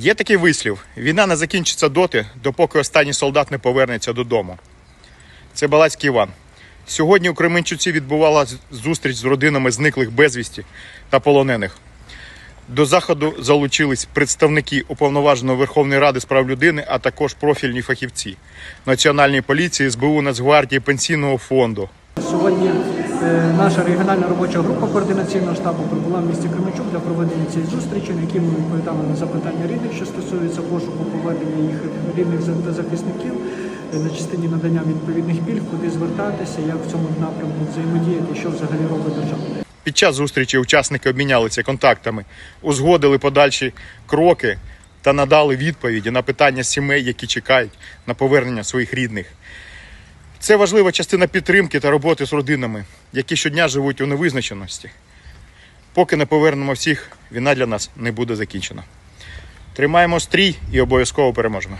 Є такий вислів: війна не закінчиться доти, допоки останній солдат не повернеться додому. Це Балацький Іван. Сьогодні у Кременчуці відбувалася зустріч з родинами зниклих безвісті та полонених. До заходу залучились представники уповноваженої Верховної Ради з прав людини, а також профільні фахівці Національної поліції, СБУ, Нацгвардії, Пенсійного фонду. Сьогодні наша регіональна робоча група координаційного штабу прибула в місті Кременчук для проведення цієї зустрічі, на якій ми відповідали на запитання рідних, що стосуються пошуку повернення їх рідних та захисників е, на частині надання відповідних пільг, куди звертатися, як в цьому напрямку взаємодіяти, що взагалі робить держава. Під час зустрічі учасники обмінялися контактами, узгодили подальші кроки та надали відповіді на питання сімей, які чекають на повернення своїх рідних. Це важлива частина підтримки та роботи з родинами, які щодня живуть у невизначеності. Поки не повернемо всіх, війна для нас не буде закінчена. Тримаємо стрій і обов'язково переможемо.